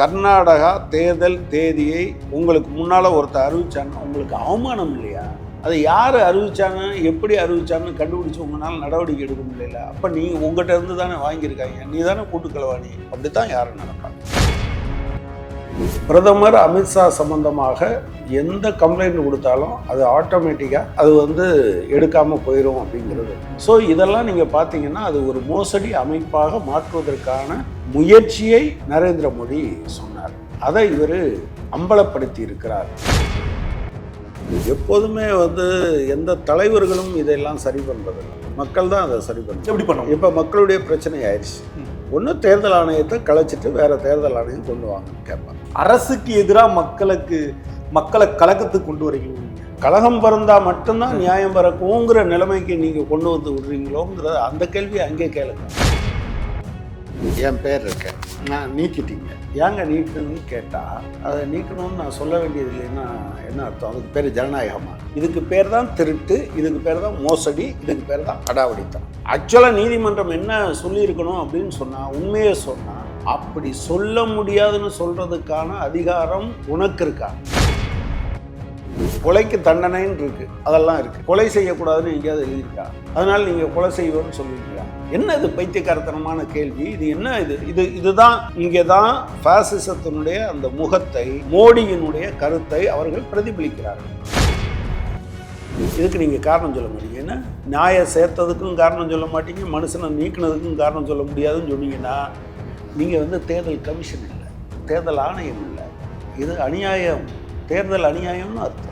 கர்நாடகா தேர்தல் தேதியை உங்களுக்கு முன்னால் ஒருத்தர் அறிவிச்சாங்கன்னா உங்களுக்கு அவமானம் இல்லையா? அதை யார் அறிவிச்சாங்க? எப்படி அறிவிச்சாங்கன்னு கண்டுபிடிச்சி உங்களால் நடவடிக்கை எடுக்க முடியல. அப்போ நீ உங்கள்கிட்ட இருந்து தானே வாங்கியிருக்காங்க. நீ தானே கூட்டுக்கலவாணி அப்படி தான் யாரும் நடப்பாங்க. பிரதமர் அமித்ஷா சம்பந்தமாக எந்த கம்ப்ளைண்ட் கொடுத்தாலும் அது ஆட்டோமேட்டிக்காக அது வந்து எடுக்காமல் போயிடும் அப்படிங்கிறது. ஸோ இதெல்லாம் நீங்கள் பார்த்தீங்கன்னா அது ஒரு மோசடி அமைப்பாக மாற்றுவதற்கான முயற்சியை நரேந்திர மோடி சொன்னார். அதை இவர் அம்பலப்படுத்தி இருக்கிறார் எப்போதுமே வந்து எந்த தலைவர்களும் இதெல்லாம் சரி பண்ணுறதில்லை மக்கள் தான் அதை சரி பண்ணுறது எப்படி பண்ணுவோம் இப்போ மக்களுடைய பிரச்சனை ஆயிடுச்சு. ஒன்று தேர்தல் ஆணையத்தை கலைச்சிட்டு வேற தேர்தல் ஆணையம் கொண்டு வாங்கன்னு கேட்பாங்க. அரசுக்கு எதிராக மக்களுக்கு மக்களை கலக்கத்துக்கு கொண்டு வரீங்க கலகம் பிறந்தா மட்டும்தான் நியாயம் பிறக்குங்கிற நிலைமைக்கு நீங்கள் கொண்டு வந்து விடுறீங்களோங்கிறத அந்த கேள்வியை அங்கே கேளுங்க. என் பேர் இருக்கேன் நான் நீக்கிட்டீங்க. ஏங்க நீக்கணும்னு கேட்டால் அதை நீக்கணும்னு நான் சொல்ல வேண்டியது இல்லைன்னா என்ன அர்த்தம்? அதுக்கு பேர் ஜனநாயகமா? இதுக்கு பேர் தான் திருட்டு இதுக்கு பேர் தான் மோசடி இதுக்கு பேர் தான் அடாவடித்தனம். ஆக்சுவலாக நீதிமன்றம் என்ன சொல்லியிருக்கணும் அப்படின்னு சொன்னால் உண்மையை சொன்னால் அப்படி சொல்ல முடியாதுன்னு சொல்கிறதுக்கான அதிகாரம் உனக்கு இருக்கா? கொலைக்கு தண்டனைன்னு இருக்குது அதெல்லாம் இருக்குது கொலை செய்யக்கூடாதுன்னு எங்கேயாவது எழுதியிருக்கா? அதனால் நீங்கள் கொலை செய்வோன்னு சொல்லுவீங்க. என்ன இது பைத்தியக்காரத்தனமான கேள்வி? இது என்ன இது? இது இதுதான் இங்கே தான் பாசிசத்தினுடைய அந்த முகத்தை மோடியினுடைய கருத்தை அவர்கள் பிரதிபலிக்கிறார்கள். இதுக்கு நீங்கள் காரணம் சொல்ல மாட்டீங்க. ஏன்னா நியாய சேர்த்ததுக்கும் காரணம் சொல்ல மாட்டீங்க மனுஷனை நீக்கினதுக்கும் காரணம் சொல்ல முடியாதுன்னு சொன்னீங்கன்னா நீங்கள் வந்து தேர்தல் கமிஷன் இல்லை தேர்தல் ஆணையம் இல்லை. இது அநியாயம். தேர்தல் அநியாயம்னு அர்த்தம்.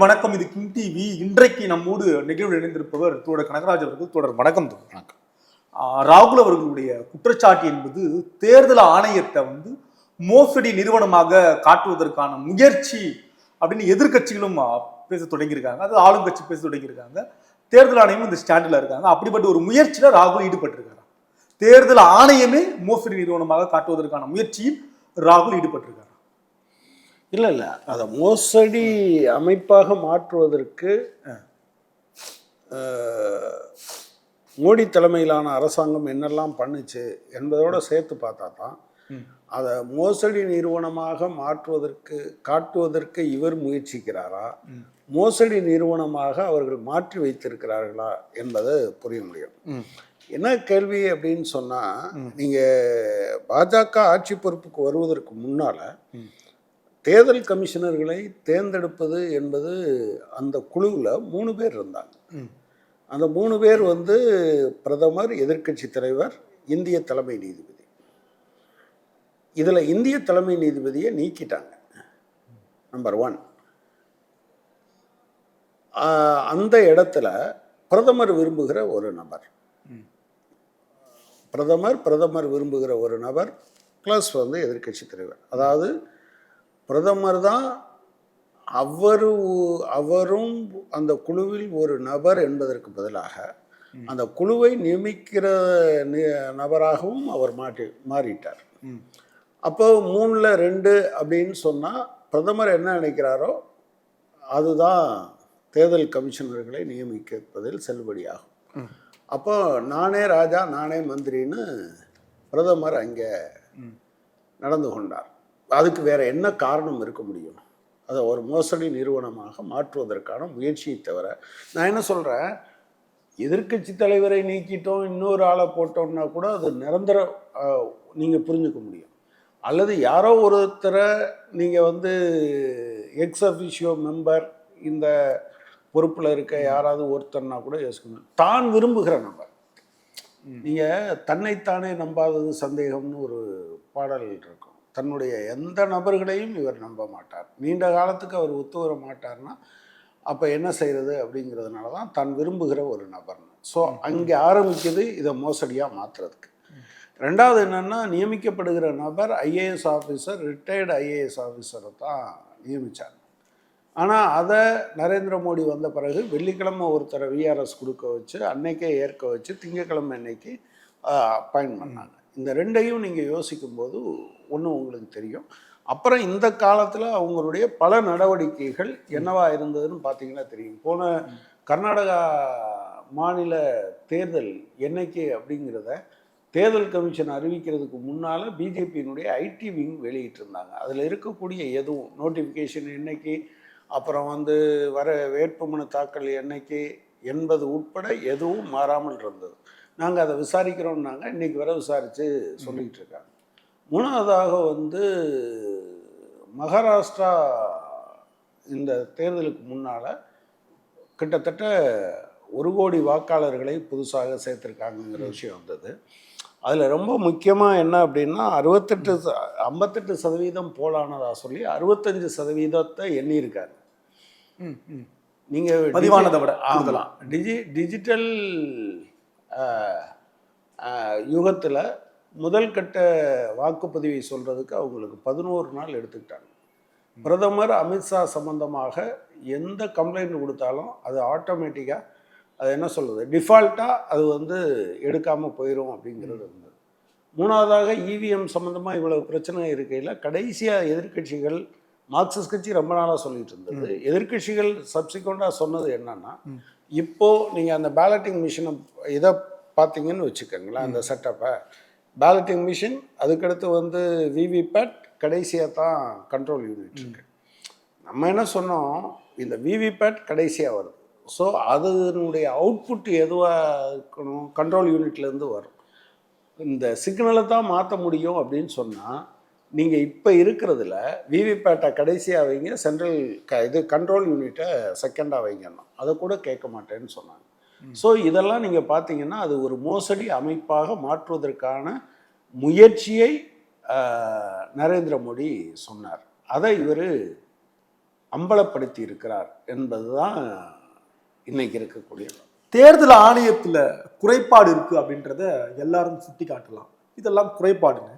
வணக்கம். இது கிங் டிவி. இன்றைக்கு நம்மோடு நிகழ்வு இணைந்திருப்பவர் தோழர் கனகராஜ் அவர்கள். தோழர். வணக்கம். வணக்கம் ராகுல் அவர்களுடைய குற்றச்சாட்டு என்பது தேர்தல் ஆணையத்தை வந்து மோசடி நிறுவனமாக காட்டுவதற்கான முயற்சி அப்படின்னு எதிர்க்கட்சிகளும் ஆஹ், பேச தொடங்கியிருக்காங்க. அது ஆளுங்கட்சி பேச தொடங்கியிருக்காங்க. தேர்தல் ஆணையமும் இந்த ஸ்டாண்டில் இருக்காங்க. அப்படிப்பட்ட ஒரு முயற்சியில் ராகுல் ஈடுபட்டிருக்காரு. தேர்தல் ஆணையமே மோசடி நிறுவனமாக காட்டுவதற்கான முயற்சியில் ராகுல் ஈடுபட்டிருக்காரு. இல்லை இல்லை அதை மோசடி அமைப்பாக மாற்றுவதற்கு மோடி தலைமையிலான அரசாங்கம் என்னெல்லாம் பண்ணுச்சு என்பதோட சேர்த்து பார்த்தா தான். அதை மோசடி நிறுவனமாக மாற்றுவதற்கு காட்டுவதற்கு இவர் முயற்சிக்கிறாரா. மோசடி நிறுவனமாக அவர்கள் மாற்றி வைத்திருக்கிறார்களா என்பது புரிய முடியும். என்ன கேள்வி அப்படின்னு சொன்னால் நீங்கள் பாஜக ஆட்சி பொறுப்புக்கு வருவதற்கு முன்னால். தேர்தல் கமிஷனர்களை தேர்ந்தெடுப்பது என்பது அந்த குழுவில் மூணு பேர் இருந்தாங்க. அந்த மூணு பேர் வந்து பிரதமர் எதிர்க்கட்சி தலைவர் இந்திய தலைமை நீதிபதி. இதில் இந்திய தலைமை நீதிபதியை நீக்கிட்டாங்க. Number one. அந்த இடத்துல பிரதமர் விரும்புகிற ஒரு நபர். பிரதமர் பிரதமர் விரும்புகிற ஒரு நபர் ப்ளஸ் வந்து எதிர்க்கட்சி தலைவர். அதாவது பிரதமர் தான் அவர் அவரும் அந்த குழுவில் ஒரு நபர் என்பதற்கு பதிலாக அந்த குழுவை நியமிக்கிற நபராகவும் அவர் மாற்றி மாறிட்டார். அப்போ மூணில் ரெண்டு அப்படின்னு சொன்னால் பிரதமர் என்ன நினைக்கிறாரோ அதுதான் தேர்தல் கமிஷனர்களை நியமிப்பதில் செல்லுபடியாகும். அப்போ நானே ராஜா நானே மந்திரின்னு பிரதமர் அங்கே. நடந்து கொண்டார் அதுக்கு வேற என்ன காரணம் இருக்க முடியும்? அதை ஒரு மோசடி நிறுவனமாக மாற்றுவதற்கான முயற்சியை தவிர நான் என்ன சொல்கிறேன் எதிர்க்கட்சி தலைவரை நீக்கிட்டோம் இன்னொரு ஆளை போட்டோம்னா கூட அது நிரந்தர நீங்கள் புரிஞ்சுக்க முடியும். அல்லது யாரோ ஒருத்தரை நீங்கள் வந்து எக்ஸ் அஃபிஷியோ மெம்பர் இந்த பொறுப்பில் இருக்க யாராவது ஒருத்தர்னா கூட யோசிக்கணும். தான் விரும்புகிற நபர். நீங்கள் தன்னைத்தானே நம்பாதது சந்தேகம்னு ஒரு பாடல் இருக்கும் தன்னுடைய எந்த நபர்களையும் இவர் நம்ப மாட்டார். நீண்ட காலத்துக்கு அவர் ஒத்து வர மாட்டார்னா அப்போ என்ன செய்கிறது அப்படிங்கிறதுனால தான் தான் விரும்புகிற ஒரு நபர்னு. ஸோ அங்கே ஆரம்பிக்குது இதை மோசடியாக மாற்றுறதுக்கு ரெண்டாவது என்னன்னா நியமிக்கப்படுகிற நபர் ஐஏஎஸ் ஆஃபீஸர் ரிட்டையர்டு ஐஏஎஸ் ஆஃபீஸரை தான் நியமித்தாங்க ஆனால் அதை நரேந்திர மோடி வந்த பிறகு வெள்ளிக்கிழமை ஒருத்தரை விஆர்எஸ் கொடுக்க வச்சு அன்னைக்கே ஏற்க வச்சு திங்கக்கிழமை அன்னைக்கு அப்பாயின்ட் பண்ணாங்க. இந்த ரெண்டையும் நீங்கள் யோசிக்கும்போது ஒன்று உங்களுக்கு தெரியும். அப்புறம் இந்த காலத்தில் அவங்களுடைய பல நடவடிக்கைகள் என்னவா இருந்ததுன்னு பார்த்தீங்கன்னா தெரியும். போன கர்நாடகா மாநில தேர்தல் என்னைக்கு அப்படிங்கிறத தேர்தல் கமிஷன் அறிவிக்கிறதுக்கு முன்னால் பிஜேபியினுடைய ஐடி விங் வெளியிட்டிருந்தாங்க. அதில் இருக்கக்கூடிய எதுவும் நோட்டிஃபிகேஷன் என்னைக்கு அப்புறம் வந்து வர வேட்புமனு தாக்கல் என்னைக்கு என்பது உட்பட எதுவும் மாறாமல் இருந்தது. நாங்கள் அதை விசாரிக்கிறோம்னாங்க. இன்னைக்கு வரை விசாரித்து சொல்லிக்கிட்டு இருக்காங்க. மூணாவதாக வந்து மகாராஷ்டிரா இந்த தேர்தலுக்கு முன்னால் கிட்டத்தட்ட ஒரு கோடி வாக்காளர்களை புதுசாக சேர்த்துருக்காங்கங்கிற விஷயம் வந்தது. அதில் ரொம்ப முக்கியமாக என்ன அப்படின்னா அறுபத்தெட்டு ஐம்பத்தெட்டு சதவீதம் போலானதா சொல்லி அறுபத்தஞ்சு சதவீதத்தை எண்ணியிருக்காரு. நீங்கள் பதிவானதை விட கூடுதலா. டிஜி டிஜிட்டல் யுகத்தில் முதல் கட்ட வாக்குப்பதிவை சொல்கிறதுக்கு அவங்களுக்கு பதினோரு நாள் எடுத்துக்கிட்டாங்க. பிரதமர் அமித்ஷா சம்பந்தமாக எந்த கம்ப்ளைண்ட் கொடுத்தாலும் அது ஆட்டோமேட்டிக்காக அது என்ன சொல்கிறது டிஃபால்ட்டாக அது வந்து எடுக்காமல் போயிடும் அப்படிங்கிறது இருந்தது. மூணாவதாக இவிஎம் சம்மந்தமாக இவ்வளவு பிரச்சனை இருக்கையில் கடைசியாக எதிர்க்கட்சிகள் மார்க்சிஸ்ட் கட்சி ரொம்ப நாளாக சொல்லிட்டு இருந்தது. எதிர்க்கட்சிகள் சப்சிக்வெண்ட்டாக சொன்னது என்னன்னா இப்போ நீங்கள் அந்த பேலட்டிங் மிஷினை இதை பார்த்தீங்கன்னு வச்சுக்கோங்களேன் அந்த செட்டப்பை பேலட்டிங் மிஷின் அதுக்கடுத்து வந்து விவிபேட் கடைசியாக தான் கண்ட்ரோல் யூனிட் இருக்கு. நம்ம என்ன சொன்னோம்? இந்த விவிபேட் கடைசியாக வருது ஸோ அதனுடைய அவுட்புட் எதுவாக இருக்கணும்? கண்ட்ரோல் யூனிட்லேருந்து வரும். இந்த சிக்னலை தான் மாற்ற முடியும் அப்படின்னு சொன்னால் நீங்கள் இப்போ இருக்கிறதுல விவிபேட்டை கடைசியாக வைங்க சென்ட்ரல் க இது கண்ட்ரோல் யூனிட்டை செகண்டாக வைங்கணும் அதை கூட கேட்க மாட்டேன்னு சொன்னாங்க. ஸோ இதெல்லாம் நீங்கள் பார்த்தீங்கன்னா அது ஒரு மோசடி அமைப்பாக மாற்றுவதற்கான முயற்சியை நரேந்திர மோடி சொன்னார். அதை இவர் அம்பலப்படுத்தி இருக்கிறார் என்பதுதான் இன்னைக்கு இருக்கக்கூடிய தேர்தல் ஆணையத்துல குறைபாடு இருக்கு அப்படின்றத எல்லாரும் சுட்டி காட்டலாம் இதெல்லாம் குறைபாடுன்னு.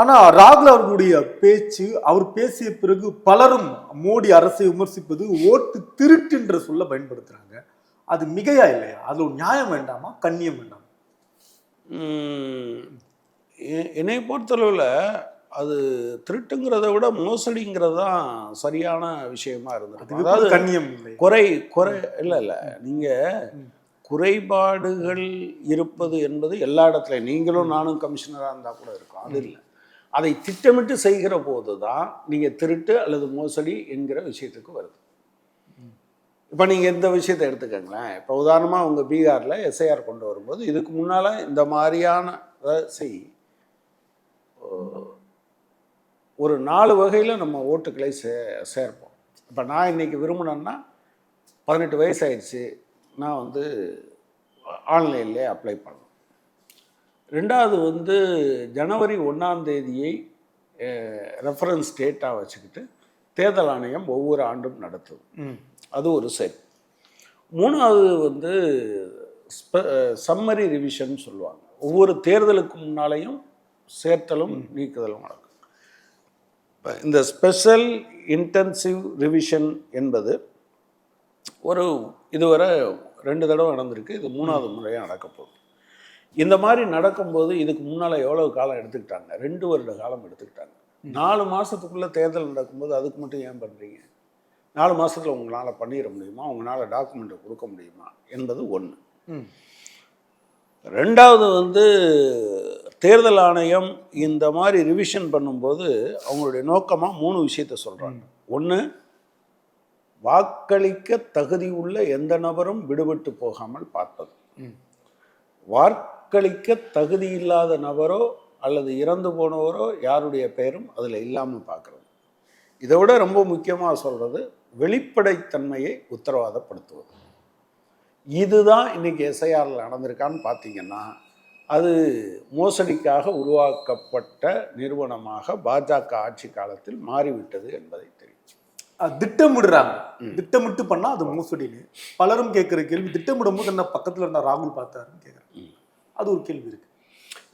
ஆனா ராகுல் அவர்களுடைய பேச்சு அவர் பேசிய பிறகு பலரும் மோடி அரசை விமர்சிப்பது ஓட்டு திருட்டுன்ற சொல்ல பயன்படுத்துறாங்க. அது மிகையா இல்லையா? அதுல ஒரு நியாயம் வேண்டாமா? கண்ணியம் வேண்டாமா? என்னை பொறுத்தளவில் அது திருட்டுங்கிறத விட மோசடிங்கிறது தான் சரியான விஷயமா இருந்தது அதாவது கண்ணியம் குறை குறை இல்லை இல்லை. நீங்கள் குறைபாடுகள் இருப்பது என்பது எல்லா இடத்துலையும் நீங்களும் நானும் கமிஷனராக இருந்தால் கூட இருக்கும். அது இல்லை. அதை திட்டமிட்டு செய்கிற போது தான் நீங்கள் திருட்டு அல்லது மோசடி என்கிற விஷயத்துக்கு வருது. இப்போ நீங்கள் இந்த விஷயத்தை எடுத்துக்கங்களேன். இப்போ உதாரணமாக உங்கள் பீகாரில் எஸ்ஐஆர் கொண்டு வரும்போது இதுக்கு முன்னால் இந்த மாதிரியான செய் ஒரு நாலு வகையில் நம்ம ஓட்டுக்களை சே சேர்ப்போம். இப்போ நான் இன்னைக்கு விரும்பினேன்னா பதினெட்டு வயசு ஆயிடுச்சு. நான் வந்து ஆன்லைன்லேயே அப்ளை பண்ணேன் ரெண்டாவது வந்து ஜனவரி ஒன்றாம் தேதியை ரெஃபரன்ஸ் டேட்டாக வச்சுக்கிட்டு தேர்தல் ஆணையம் ஒவ்வொரு ஆண்டும் நடத்துது ம். அது ஒரு சரி. மூணாவது வந்து சம்மரி ரிவிஷன் சொல்லுவாங்க. ஒவ்வொரு தேர்தலுக்கு முன்னாலேயும் சேர்த்தலும் நீக்குதலும் நடக்கும். இப்ப இந்த ஸ்பெஷல் இன்டென்சிவ் ரிவிஷன் என்பது ஒரு இதுவரை ரெண்டு தடவை நடந்திருக்கு. இது மூணாவது முறையாக நடக்க போகுது இந்த மாதிரி நடக்கும்போது இதுக்கு முன்னால் எவ்வளவு காலம் எடுத்துக்கிட்டாங்க? ரெண்டு வருட காலம் எடுத்துக்கிட்டாங்க. நாலு மாதத்துக்குள்ளே தேர்தல் நடக்கும்போது அதுக்கு மட்டும் ஏன் பண்ணுறீங்க நாலு மாதத்தில் உங்களால் பண்ணிட முடியுமா? உங்களால் டாக்குமெண்ட்டை கொடுக்க முடியுமா? என்பது ஒன்று. ரெண்டாவது வந்து தேர்தல் ஆணையம் இந்த மாதிரி ரிவிஷன் பண்ணும்போது அவங்களுடைய நோக்கமாக மூணு விஷயத்த சொல்கிறாங்க ஒன்று வாக்களிக்க தகுதி உள்ள எந்த நபரும் விடுபட்டு போகாமல் பார்ப்பது. ம். வாக்களிக்க தகுதி இல்லாத நபரோ அல்லது இறந்து போனவரோ யாருடைய பெயரும் அதில் இல்லாமல் பார்க்குறது. இதை விட ரொம்ப முக்கியமாக சொல்கிறது வெளிப்படைத்தன்மையை உத்தரவாதப்படுத்துவது. இதுதான் இன்னைக்கு எஸ்ஐஆரில் நடந்திருக்கான்னு பார்த்தீங்கன்னா அது மோசடிக்காக உருவாக்கப்பட்ட நிறுவனமாக பாஜக ஆட்சி காலத்தில் மாறிவிட்டது என்பதை தெரியும் திட்டமிடுறாங்க. திட்டமிட்டு பண்ணா அது மோசடின்னு. பலரும் கேட்கிற கேள்வி திட்டமிடும் போது என்ன பக்கத்துல இருந்த ராகுல் பார்த்தாருன்னு கேட்குறாங்க அது ஒரு கேள்வி இருக்கு.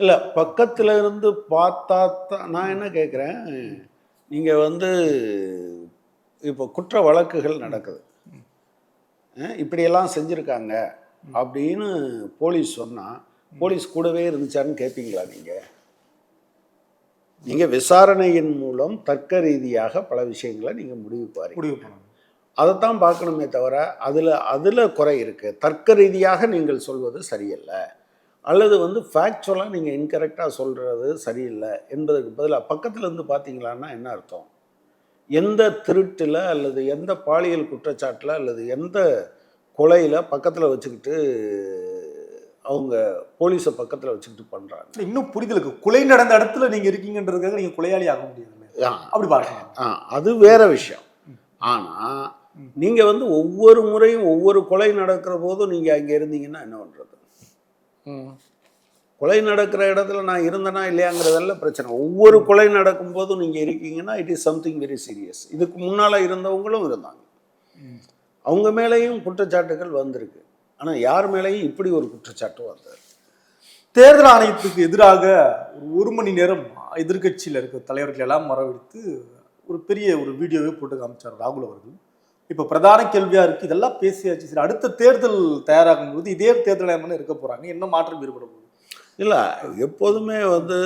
இல்லை பக்கத்தில் இருந்து பார்த்தா தான் நான் என்ன கேட்குறேன் நீங்கள் வந்து இப்போ குற்ற வழக்குகள் நடக்குது. இப்படியெல்லாம் செஞ்சுருக்காங்க அப்படின்னு போலீஸ் சொன்னால் போலீஸ் கூடவே இருந்துச்சான்னு கேட்பீங்களா நீங்கள் நீங்கள் விசாரணையின் மூலம் தர்க்க ரீதியாக பல விஷயங்களை நீங்கள் முடிவு பாருங்க முடிவு பண்ணணும். அதைத்தான் பார்க்கணுமே தவிர அதில் அதில் குறை இருக்குது தர்க்க ரீதியாக நீங்கள் சொல்வது சரியல்ல. அல்லது வந்து ஃபேக்சுவலாக நீங்கள் இன்கரெக்டாக சொல்கிறது சரியில்லை என்பதற்கு பதிலாக பக்கத்தில் இருந்து பார்த்தீங்களான்னா என்ன அர்த்தம்? எந்த திருட்டில் அல்லது எந்த பாலியல் குற்றச்சாட்டில் அல்லது எந்த கொலையில் பக்கத்தில் வச்சுக்கிட்டு அவங்க போலீஸை பக்கத்தில் வச்சுக்கிட்டு பண்ணுறாங்க இன்னும் புரிதலுக்கு கொலை நடந்த இடத்துல நீங்க இருக்கீங்கன்றதுக்காக நீங்க கொலையாளி ஆக முடியாது அப்படி பார்க்கலாம். ஆ அது வேற விஷயம். ஆனால் நீங்கள் வந்து ஒவ்வொரு முறையும் ஒவ்வொரு கொலை நடக்கிற போதும் நீங்கள் அங்கே இருந்தீங்கன்னா என்ன பண்ணுறது கொலை நடக்கிற இடத்துல நான் இருந்தேனா இல்லையாங்கிறதெல்லாம் பிரச்சனை. ஒவ்வொரு கொலை நடக்கும்போதும் நீங்கள் இருக்கீங்கன்னா it is something very serious இதுக்கு முன்னால் இருந்தவங்களும் இருந்தாங்க. அவங்க மேலேயும் குற்றச்சாட்டுகள் வந்திருக்கு. ஆனால் யார் மேலேயும் இப்படி ஒரு குற்றச்சாட்டு வந்தது? தேர்தல் ஆணையத்துக்கு எதிராக ஒரு மணி நேரம் எதிர்க்கட்சியில் இருக்க தலைவர்கள் எல்லாம் வரவழைத்து ஒரு பெரிய ஒரு வீடியோவே போட்டு காமிச்சார் ராகுல் அவர்கள். இப்போ பிரதான கேள்வியா இருக்கு. இதெல்லாம் பேசியாச்சு. சரி அடுத்த தேர்தல் தயாராகும் போது இதே தேர்தல் ஆணையம் இருக்க போறாங்க. என்ன மாற்றம் ஏற்பட போகுது? இல்லை எப்போதுமே வந்து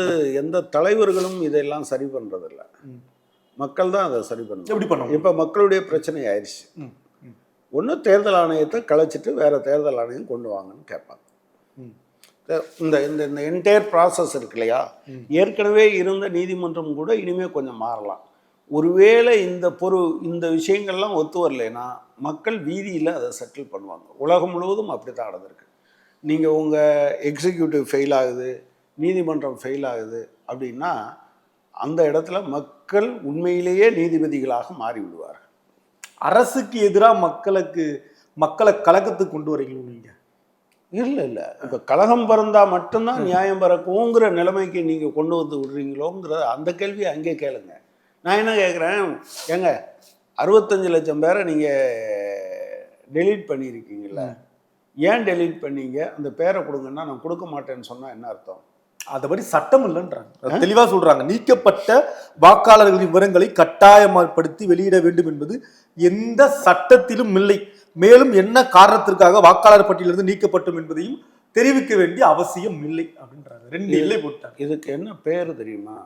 எந்த தலைவர்களும் இதெல்லாம் சரி பண்ணுறதில்ல. மக்கள் தான் அதை சரி பண்ணணும். எப்படி பண்ணுவோம் இப்போ மக்களுடைய பிரச்சனை ஆயிடுச்சு. ஒன்று தேர்தல் ஆணையத்தை கலைச்சிட்டு வேற தேர்தல் ஆணையம் கொண்டு வாங்கன்னு கேட்பாங்க. இந்த இந்த இந்த என்டையர் ப்ராசஸ் இருக்கு இல்லையா. ஏற்கனவே இருந்த நீதிமன்றம் கூட இனிமே கொஞ்சம் மாறலாம். ஒருவேளை இந்த பொரு இந்த விஷயங்கள்லாம் ஒத்து வரலைன்னா மக்கள் வீதியில் அதை செட்டில் பண்ணுவாங்க. உலகம் முழுவதும் அப்படி தான் நடந்திருக்கு. நீங்கள் உங்கள் எக்ஸிக்யூட்டிவ் ஃபெயில் ஆகுது நீதிமன்றம் ஃபெயில் ஆகுது அப்படின்னா அந்த இடத்துல மக்கள் உண்மையிலேயே நீதிபதிகளாக மாறி விடுவார்கள். அரசுக்கு எதிராக மக்களுக்கு மக்களை கலக்கத்துக்கு கொண்டு வரீங்களோ நீங்க? இல்லை இல்லை. இப்போ கலகம் பிறந்தா மட்டும்தான் நியாயம் பிறக்குங்கிற நிலைமைக்கு நீங்கள் கொண்டு வந்து விடுறீங்களோங்கிற அந்த கேள்வியை அங்கே கேளுங்க. நான் என்ன கேட்குறேன் ஏங்க அறுபத்தஞ்சு லட்சம் பேரை நீங்கள் டெலீட் பண்ணியிருக்கீங்கல்ல ஏன் டெலீட் பண்ணீங்க? அந்த பேரை கொடுங்கன்னா நான் கொடுக்க மாட்டேன்னு சொன்னால் என்ன அர்த்தம்? அது மாதிரி சட்டம் இல்லைன்றாங்க. தெளிவா சொல்றாங்க. நீக்கப்பட்ட வாக்காளர்களின் விவரங்களை கட்டாயப்படுத்தி வெளியிட வேண்டும் என்பது எந்த சட்டத்திலும் இல்லை. மேலும் என்ன காரணத்திற்காக வாக்காளர் பட்டியலிருந்து நீக்கப்பட்டோம் என்பதையும் தெரிவிக்க வேண்டிய அவசியம் இல்லை அப்படின்றாங்க. ரெண்டு இல்லை போட்டாங்க. இதுக்கு என்ன பேர் தெரியுமா?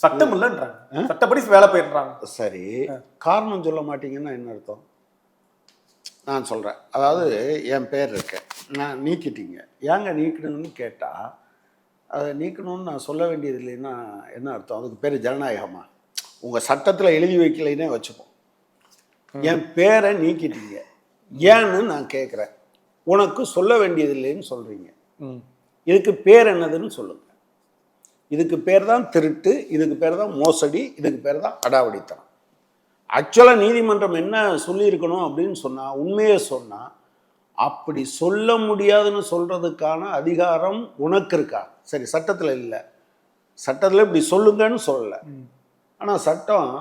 சட்டம் இல்லைன்றாங்க சட்டப்படி வேலை போயிடுறாங்க. சரி காரணம் சொல்ல மாட்டீங்கன்னா என்ன அர்த்தம்? நான் சொல்கிறேன் அதாவது என் பேர் இருக்கு. நான் நீக்கிட்டீங்க. ஏங்க நீக்கணும்னு கேட்டால் அதை நீக்கணும்னு நான் சொல்ல வேண்டியது இல்லைன்னா என்ன அர்த்தம்? அதுக்கு பேர் ஜனநாயகமா? உங்கள் சட்டத்தில் எழுதி வைக்கலைன்னே வச்சுப்போம். என் பேரை நீக்கிட்டீங்க. ஏன்னு நான் கேட்குறேன் உனக்கு சொல்ல வேண்டியது இல்லைன்னு சொல்கிறீங்க இதுக்கு பேர் என்னதுன்னு சொல்லுங்க. இதுக்கு பேர் தான் திருட்டு இதுக்கு பேர் தான் மோசடி இதுக்கு பேர் தான் அடாவடித்தனம். ஆக்சுவலாக நீதிமன்றம் என்ன சொல்லியிருக்கணும் அப்படின்னு சொன்னால் உண்மையை சொன்னால் அப்படி சொல்ல முடியாதுன்னு சொல்கிறதுக்கான அதிகாரம் உனக்கு இருக்கா? சரி சட்டத்தில் இல்லை. சட்டத்தில் இப்படி சொல்லுங்கன்னு சொல்லலை. ஆனால் சட்டம்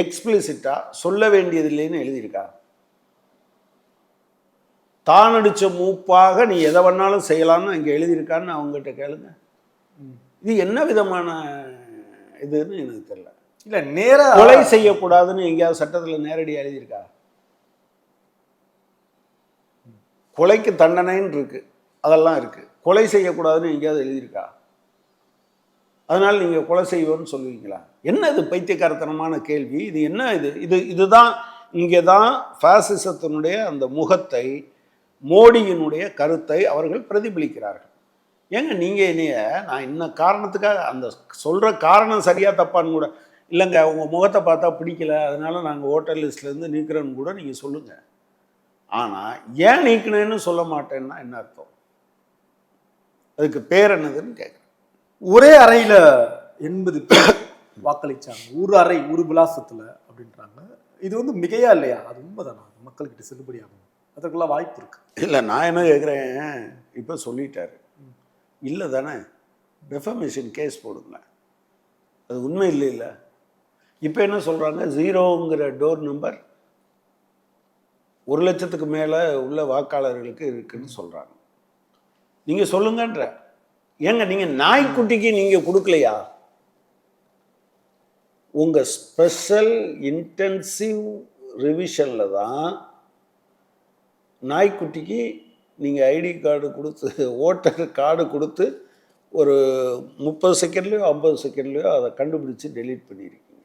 எக்ஸ்பிளிசிட்டாக சொல்ல வேண்டியதில்லைன்னு எழுதியிருக்கா? தான் அடிச்ச மூப்பாக நீ எதை வேணாலும் செய்யலாம்னு அங்கே எழுதியிருக்கான்னு அவங்ககிட்ட கேளுங்க. இது என்ன விதமான இதுன்னு எனக்கு தெரியல. இல்ல நேரா கொலை செய்யக்கூடாதுன்னு எங்கேயாவது சட்டத்தில் நேரடியாக எழுதியிருக்கா? கொலைக்கு தண்டனைன்னு இருக்கு. அதெல்லாம் இருக்கு. கொலை செய்யக்கூடாதுன்னு எங்கேயாவது எழுதியிருக்கா? அதனால் நீங்கள் கொலை செய்வோன்னு சொல்லுவீங்களா? என்ன இது பைத்தியக்காரத்தனமான கேள்வி? இது என்ன இது? இது இதுதான் இங்கே தான் ஃபாசிசத்தினுடைய அந்த முகத்தை மோடியினுடைய கருத்தை அவர்கள் பிரதிபலிக்கிறார்கள். ஏங்க நீங்கள் என்னைய நான் இன்ன காரணத்துக்காக அந்த சொல்கிற காரணம் சரியாக தப்பான்னு கூட இல்லைங்க உங்கள் முகத்தை பார்த்தா பிடிக்கல அதனால் நாங்கள் ஓட்டர் லிஸ்ட்லேருந்து நீக்கிறோன்னு கூட நீங்கள் சொல்லுங்கள் ஆனால் ஏன் நீக்கினேன்னு சொல்ல மாட்டேன்னா என்ன அர்த்தம்? அதுக்கு பேர் என்னதுன்னு கேட்குறேன் ஒரே அறையில் எண்பது பேர் வாக்களிச்சாங்க. ஒரு அறை ஒரு விலாசத்தில் அப்படின்றாங்க. இது வந்து மிகையா இல்லையா? அது உண்மைதானா? மக்கள்கிட்ட செல்லுபடியாகும்? அதற்கெல்லாம் வாய்ப்பு இருக்கு. இல்லை நான் என்ன கேட்குறேன் இப்போ சொல்லிட்டாரு. இல்லை தானே டெஃபமேஷன் கேஸ் போடுங்க அது உண்மை இல்லை இல்லை. இப்போ என்ன சொல்கிறாங்க ஜீரோங்கிற டோர் நம்பர் ஒரு லட்சத்துக்கு மேலே உள்ள வாக்காளர்களுக்கு இருக்குன்னு சொல்கிறாங்க நீங்கள் சொல்லுங்கன்ற. ஏங்க நீங்கள் நாய்க்குட்டிக்கு நீங்கள் கொடுக்கலையா? உங்கள் ஸ்பெஷல் இன்டென்சிவ் ரிவிஷனில் தான் நாய்க்குட்டிக்கு நீங்கள் ஐடி கார்டு கொடுத்து ஓட்டர் கார்டு கொடுத்து ஒரு முப்பது செகண்ட்லேயோ ஐம்பது செகண்ட்லேயோ அதை கண்டுபிடிச்சு டெலீட் பண்ணியிருக்கீங்க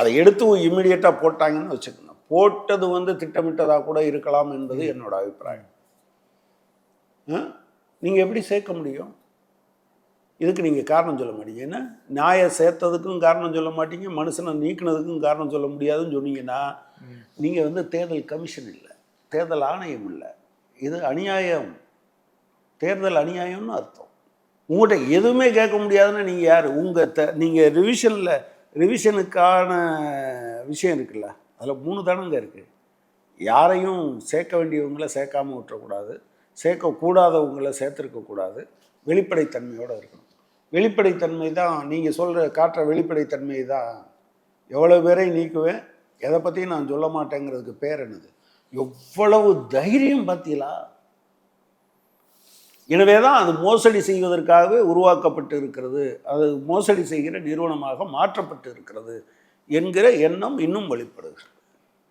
அதை எடுத்து இம்மிடியட்டாக போட்டாங்கன்னு வச்சுக்கோங்க. போட்டது வந்து திட்டமிட்டதாக கூட இருக்கலாம் என்பது என்னோட அபிப்பிராயம். நீங்கள் எப்படி சேர்க்க முடியும்? இதுக்கு நீங்கள் காரணம் சொல்ல மாட்டீங்க. என்ன? நாயை சேர்த்ததுக்கும் காரணம் சொல்ல மாட்டீங்க. மனுஷனை நீக்கினதுக்கும் காரணம் சொல்ல முடியாதுன்னு சொன்னீங்கன்னா நீங்கள் வந்து தேர்தல் கமிஷன் இல்லை. தேர்தல் ஆணையம் இல்லை. இது அநியாயம். தேர்தல் அநியாயம்னு அர்த்தம். உங்கள்கிட்ட எதுவுமே கேட்க முடியாதுன்னு நீங்கள் யார்? உங்கள் த நீங்கள் ரிவிஷனில் ரிவிஷனுக்கான விஷயம் இருக்குல்ல அதில் மூணு தானங்க இருக்குது யாரையும் சேர்க்க வேண்டியவங்கள சேர்க்காமல் விட்டுறக்கூடாது சேர்க்கக்கூடாதவங்கள சேர்த்துருக்கக்கூடாது. வெளிப்படைத்தன்மையோடு இருக்கணும். வெளிப்படைத்தன்மை தான் நீங்கள் சொல்கிற காட்டுற வெளிப்படைத்தன்மை தான். எவ்வளோ பேரை நீக்குவேன்? எதை பற்றியும் நான் சொல்ல மாட்டேங்கிறதுக்கு பேர் என்னது? எவ்வளவு தைரியம் பார்த்தீங்களா? எனவே தான் அது மோசடி செய்வதற்காகவே உருவாக்கப்பட்டு இருக்கிறது. அது மோசடி செய்கிற நிறுவனமாக மாற்றப்பட்டு இருக்கிறது என்கிற எண்ணம் இன்னும் வெளிப்படுகிறது.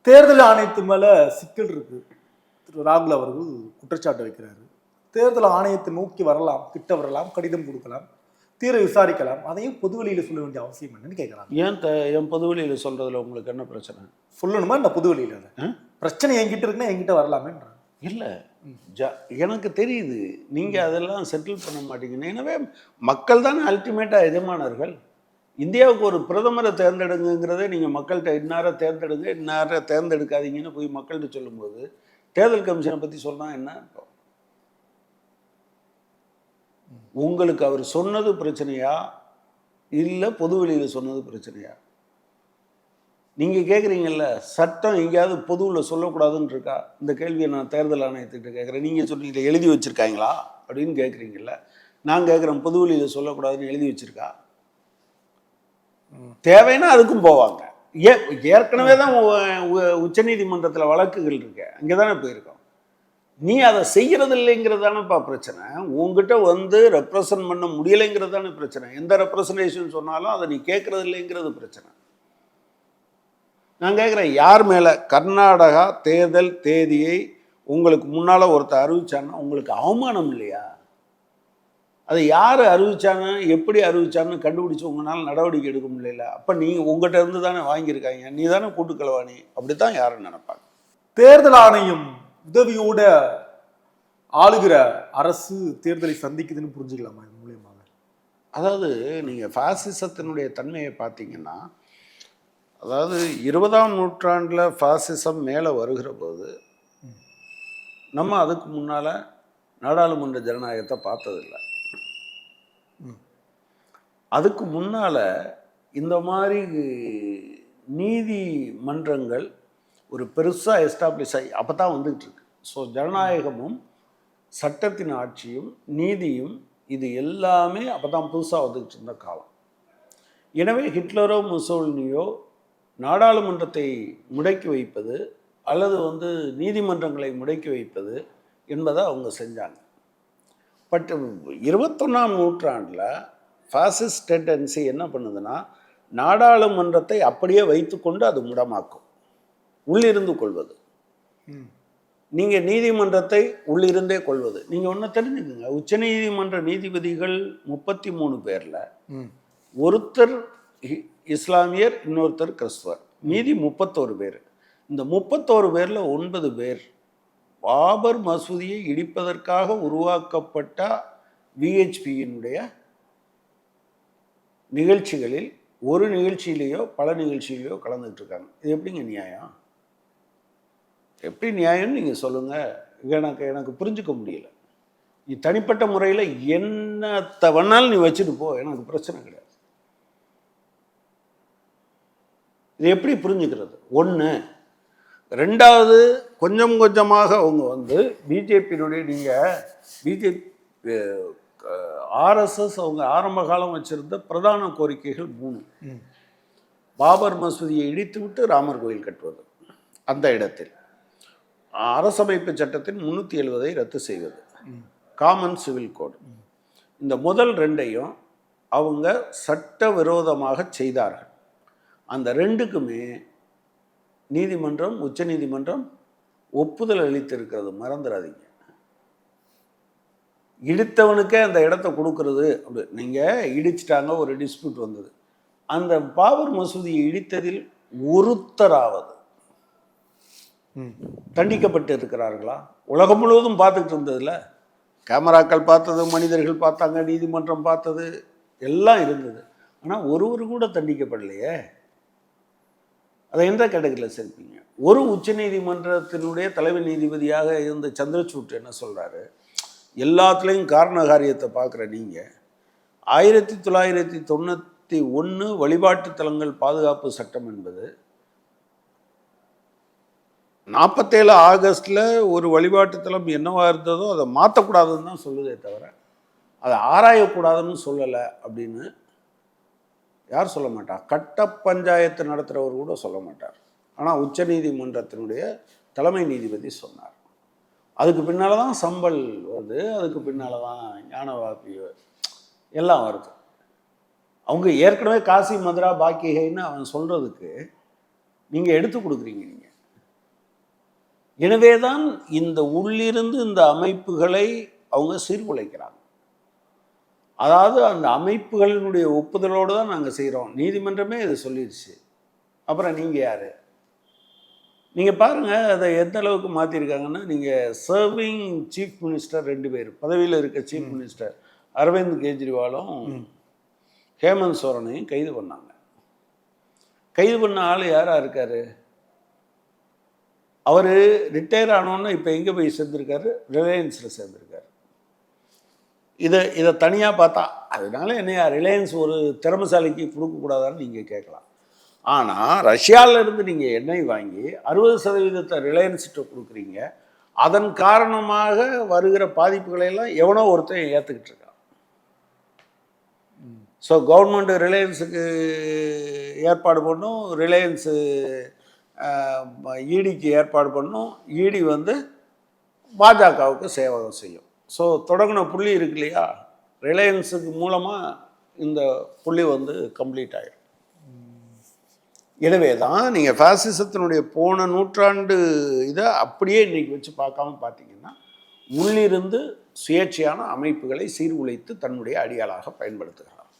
தேர்தல் ஆணையத்து மேலே சிக்கல் இருக்கு. திரு ராகுல் அவர்கள் குற்றச்சாட்டு வைக்கிறாரு. தேர்தல் ஆணையத்தை நோக்கி வரலாம் கிட்ட வரலாம் கடிதம் கொடுக்கலாம். தீர விசாரிக்கலாம். அதையும் பொது வெளியில சொல்ல வேண்டிய அவசியம் என்னன்னு கேட்கறாங்க ஏன் த என் பொதுவெளியில் சொல்கிறதுல உங்களுக்கு என்ன பிரச்சனை? சொல்லணுமா இந்த பொது வெளியில? அதை? பிரச்சனை என்கிட்ட இருக்குன்னா என்கிட்ட வரலாமேன்றாங்க. இல்லை. ஜா எனக்கு தெரியுது. நீங்கள் அதெல்லாம் செட்டில் பண்ண மாட்டீங்கன்னு. எனவே மக்கள் தானே அல்டிமேட்டாக எஜமானர்கள். இந்தியாவுக்கு ஒரு பிரதமரை தேர்ந்தெடுங்கிறதே நீங்கள் மக்கள்கிட்ட இன்னாரை தேர்ந்தெடுங்க இன்னாரை தேர்ந்தெடுக்காதீங்கன்னு போய் மக்கள்கிட்ட சொல்லும்போது தேர்தல் கமிஷனை பற்றி சொன்னால் என்ன அர்த்தம்? உங்களுக்கு அவர் சொன்னது பிரச்சனையா? இல்லை பொதுவெளியில் சொன்னது பிரச்சனையா? நீங்கள் கேட்குறீங்கல்ல சட்டம் எங்கேயாவது பொதுவில் சொல்லக்கூடாதுன்னு இருக்கா இந்த கேள்வியை நான் தேர்தல் ஆணையத்திட்ட கேட்குறேன் நீங்கள் சொன்னீங்களே எழுதி வச்சுருக்காங்களா? அப்படின்னு கேட்குறீங்கல்ல நான் கேட்குறேன் பொதுவெளியில் சொல்லக்கூடாதுன்னு எழுதி வச்சுருக்கா? தேவைன்னா அதுக்கும் போவாங்க. ஏ ஏற்கனவே தான் உச்சநீதிமன்றத்தில் வழக்குகள் இருக்கு. அங்கே தானே போயிருக்கோம். நீ அதை செய்கிறது இல்லைங்கிறது தானேப்பா பிரச்சனை. உங்ககிட்ட வந்து ரெப்ரசன்ட் பண்ண முடியலைங்கிறது தானே பிரச்சனை. எந்த ரெப்ரசன்டேஷன் சொன்னாலும் அதை நீ கேட்கறது இல்லைங்கிறது பிரச்சனை. நான் கேட்குறேன் யார் மேலே கர்நாடகா தேர்தல் தேதியை உங்களுக்கு முன்னால் ஒருத்தர் அறிவிச்சான்னா உங்களுக்கு அவமானம் இல்லையா? அதை யார் அறிவிச்சாங்க எப்படி அறிவிச்சான்னு கண்டுபிடிச்சி உங்களால் நடவடிக்கை எடுக்க முடியல. அப்போ நீங்கள் உங்கள்கிட்ட இருந்து தானே வாங்கியிருக்காங்க. நீ தானே கூட்டுக்களவாணி அப்படி தான் யாரும் நினைப்பாங்க. தேர்தல் ஆணையம் உதவியோட ஆளுகிற அரசு தேர்தலை சந்திக்குதுன்னு புரிஞ்சுக்கலாமா இது மூலியமாக? அதாவது நீங்கள் ஃபாசிசத்தினுடைய தன்மையை பார்த்தீங்கன்னா அதாவது இருபதாம் நூற்றாண்டில் ஃபாசிசம் மேலே வருகிற போது நம்ம அதுக்கு முன்னால் நாடாளுமன்ற ஜனநாயகத்தை பார்த்ததில்ல. அதுக்கு முன்னால் இந்த மாதிரி நீதிமன்றங்கள் ஒரு பெருசாக எஸ்டாப்ளிஷ் ஆகி அப்போ தான் வந்துகிட்டு இருக்கு. ஸோ ஜனநாயகமும் சட்டத்தின் ஆட்சியும் நீதியும் இது எல்லாமே அப்போ தான் புதுசாக வந்துக்கிட்டு இருந்த காலம். எனவே ஹிட்லரோ முசோலினியோ நாடாளுமன்றத்தை முடக்கி வைப்பது அல்லது வந்து நீதிமன்றங்களை முடக்கி வைப்பது என்பதை அவங்க செஞ்சாங்க. பட் இருபத்தொன்னாம் நூற்றாண்டில் ஃபாசிஸ்ட் டெண்டன்சி என்ன பண்ணுதுன்னா நாடாளுமன்றத்தை அப்படியே வைத்துக்கொண்டு அது முடமாக்கும். உள்ளிருந்து கொள்வது. நீங்கள் நீதிமன்றத்தை உள்ளிருந்தே கொள்வது. நீங்கள் ஒன்று தெரிஞ்சுக்கோங்க. உச்சநீதிமன்ற நீதிபதிகள் முப்பத்தி மூணு பேரில் ஒருத்தர் இஸ்லாமியர் இன்னொருத்தர் கிறிஸ்துவர். மீதி முப்பத்தோரு பேர். இந்த முப்பத்தோரு பேரில் ஒன்பது பேர் பாபர் மசூதியை இடிப்பதற்காக உருவாக்கப்பட்ட விஹெச்பியினுடைய நிகழ்ச்சிகளில் ஒரு நிகழ்ச்சியிலேயோ பல நிகழ்ச்சியிலேயோ கலந்துக்கிட்டு இருக்காங்க. இது எப்படிங்க நியாயம்? எப்படி நியாயம்னு நீங்கள் சொல்லுங்கள் எனக்கு எனக்கு புரிஞ்சுக்க முடியல. நீ தனிப்பட்ட முறையில் என்னத்தை வேணாலும் நீ வச்சுட்டு போ. எனக்கு பிரச்சனை கிடையாது. இது எப்படி புரிஞ்சுக்கிறது? ஒன்று ரெண்டாவது கொஞ்சம் கொஞ்சமாக அவங்க வந்து பிஜேபியினுடைய நீங்கள் பிஜேபி ஆர்எஸ்எஸ் அவங்க ஆரம்ப காலம் வச்சிருந்த பிரதான கோரிக்கைகள் மூணு. பாபர் மசூதியை இடித்துவிட்டு ராமர் கோயில் கட்டுவது. அந்த இடத்தில். அரசமைப்பு சட்டத்தின் முன்னூற்றி எழுவதை ரத்து செய்வது காமன் சிவில் கோட் இந்த முதல் ரெண்டையும் அவங்க சட்டவிரோதமாக செய்தார்கள். அந்த ரெண்டுக்குமே நீதிமன்றம் உச்சநீதிமன்றம் ஒப்புதல் அளித்திருக்கிறது. மறந்துடாதீங்க இடித்தவனுக்கே அந்த இடத்த கொடுக்கறது. அப்படி நீங்கள் இடிச்சிட்டாங்க ஒரு டிஸ்பியூட் வந்தது. அந்த பாபர் மசூதியை இடித்ததில் ஒருத்தராவது தண்டிக்கப்பட்டு இருக்கிறார்களா? உலகம் முழுவதும் பார்த்துக்கிட்டு இருந்ததுல? கேமராக்கள் பார்த்தது மனிதர்கள் பார்த்தாங்க நீதிமன்றம் பார்த்தது எல்லாம் இருந்தது. ஆனால் ஒருவர் கூட தண்டிக்கப்படலையே. அதை எந்த கேட்டகரியில் சேர்ப்பீங்க? ஒரு உச்ச நீதிமன்றத்தினுடைய தலைமை நீதிபதியாக இருந்த சந்திரசூட் என்ன சொல்கிறாரு எல்லாத்துலேயும் காரண காரியத்தை பார்க்குற நீங்கள் ஆயிரத்தி தொள்ளாயிரத்தி தொண்ணூற்றி ஒன்று வழிபாட்டு தலங்கள் பாதுகாப்பு சட்டம் என்பது நாற்பத்தேழு ஆகஸ்டில் ஒரு வழிபாட்டு தலம் என்னவாக இருந்ததோ அதை மாற்றக்கூடாதுன்னு தான் சொல்லுதே தவிர அதை ஆராயக்கூடாதுன்னு சொல்லலை அப்படின்னு யார் சொல்ல மாட்டார் கட்ட பஞ்சாயத்து நடத்துகிறவர் கூட சொல்ல மாட்டார். ஆனால் உச்ச நீதிமன்றத்தினுடைய தலைமை நீதிபதி சொன்னார். அதுக்கு பின்னால் தான் சம்பல் வருது அதுக்கு பின்னால் தான் ஞானவாப்பி எல்லாம் வருது. அவங்க ஏற்கனவே காசி மதுரா பாக்கிகைன்னு அவன் சொல்கிறதுக்கு நீங்கள் எடுத்து கொடுக்குறீங்க நீங்கள் எனவே தான் இந்த உள்ளிருந்து இந்த அமைப்புகளை அவங்க சீர்குலைக்கிறாங்க. அதாவது அந்த அமைப்புகளினுடைய ஒப்புதலோடு தான் நாங்கள் செய்கிறோம் நீதிமன்றமே இதை சொல்லிடுச்சு அப்புறம் நீங்கள் யார்? நீங்கள் பாருங்கள் அதை எந்த அளவுக்கு மாற்றிருக்காங்கன்னா நீங்கள் சர்விங் சீஃப் மினிஸ்டர் ரெண்டு பேர் பதவியில் இருக்க சீஃப் மினிஸ்டர் அரவிந்த் கெஜ்ரிவாலும் ஹேமந்த் சோரனையும் கைது பண்ணாங்க. கைது பண்ண ஆள் யாராக இருக்கார்? அவர் ரிட்டையர் ஆனோன்னு இப்போ எங்கே போய் சேர்ந்துருக்காரு? ரிலையன்ஸில் சேர்ந்துருக்காரு. இதை இதை தனியாக பார்த்தா அதனால என்னையா ரிலையன்ஸ் ஒரு திறமசாலிக்கு கொடுக்கக்கூடாதான்னு நீங்கள் கேட்கலாம். ஆனால் ரஷ்யாவில் இருந்து நீங்கள் எண்ணெய் வாங்கி அறுபது சதவீதத்தை ரிலையன்ஸ்கிட்ட கொடுக்குறீங்க. அதன் காரணமாக வருகிற பாதிப்புகளை எல்லாம் எவனோ ஒருத்தன் ஏற்றுக்கிட்டு இருக்கான். ஸோ கவர்மெண்ட் ரிலையன்ஸுக்கு ஏற்பாடு பண்ணும் ரிலையன்ஸு ஈடிக்கு ஏற்பாடு பண்ணும். ஈடி வந்து பாஜகவுக்கு சேவகம் செய்யும். ஸோ தொடங்கின புள்ளி இருக்கு இல்லையா? ரிலையன்ஸுக்கு மூலமாக இந்த புள்ளி வந்து கம்ப்ளீட் ஆகிடும் எனவே தான் நீங்கள் ஃபேசிசத்தினுடைய போன நூற்றாண்டு இதை அப்படியே இன்றைக்கி வச்சு பார்க்காம பார்த்தீங்கன்னா உள்ளிருந்து சுயேட்சையான அமைப்புகளை சீர்குலைத்து தன்னுடைய அடியாளாக பயன்படுத்துகிறார்.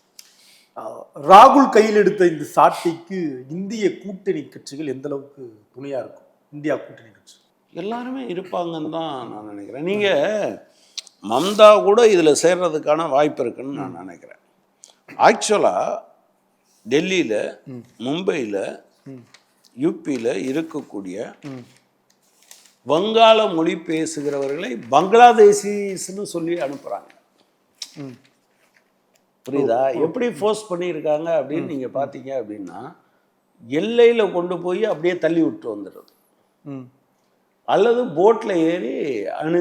ராகுல் கையில் எடுத்த இந்த சாட்டைக்கு இந்திய கூட்டணி கட்சிகள் எந்த அளவுக்கு துணையா இருக்கும்? இந்தியா கூட்டணி கட்சி. எல்லாருமே இருப்பாங்கன்னு தான் நான் நினைக்கிறேன். நீங்கள் மம்தா கூட இதில் சேர்றதுக்கான வாய்ப்பு இருக்குன்னு நான் நினைக்கிறேன். ஆக்சுவலாக டெல்லியில் மும்பையில் யூபியில் இருக்கக்கூடிய வங்காள மொழி பேசுகிறவர்களை பங்களாதேசிஸ்னு சொல்லி அனுப்புகிறாங்க புரியுதா? எப்படி ஃபோர்ஸ் பண்ணியிருக்காங்க அப்படின்னு நீங்கள் பார்த்தீங்க அப்படின்னா எல்லையில் கொண்டு போய் அப்படியே தள்ளி விட்டு வந்துடுறது. ம். அல்லது போட்டில் ஏறி அனு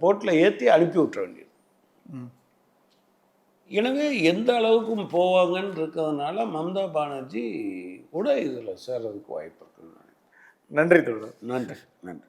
போட்டில் ஏற்றி அனுப்பி விட்டுற வேண்டியது. ம். எனவே எந்த அளவுக்கு போவாங்கன்னு இருக்கிறதுனால மம்தா பானர்ஜி கூட இதில் சேர்றதுக்கு வாய்ப்பு இருக்குன்னு நினைக்கிறேன். நன்றி தொடர். நன்றி நன்றி.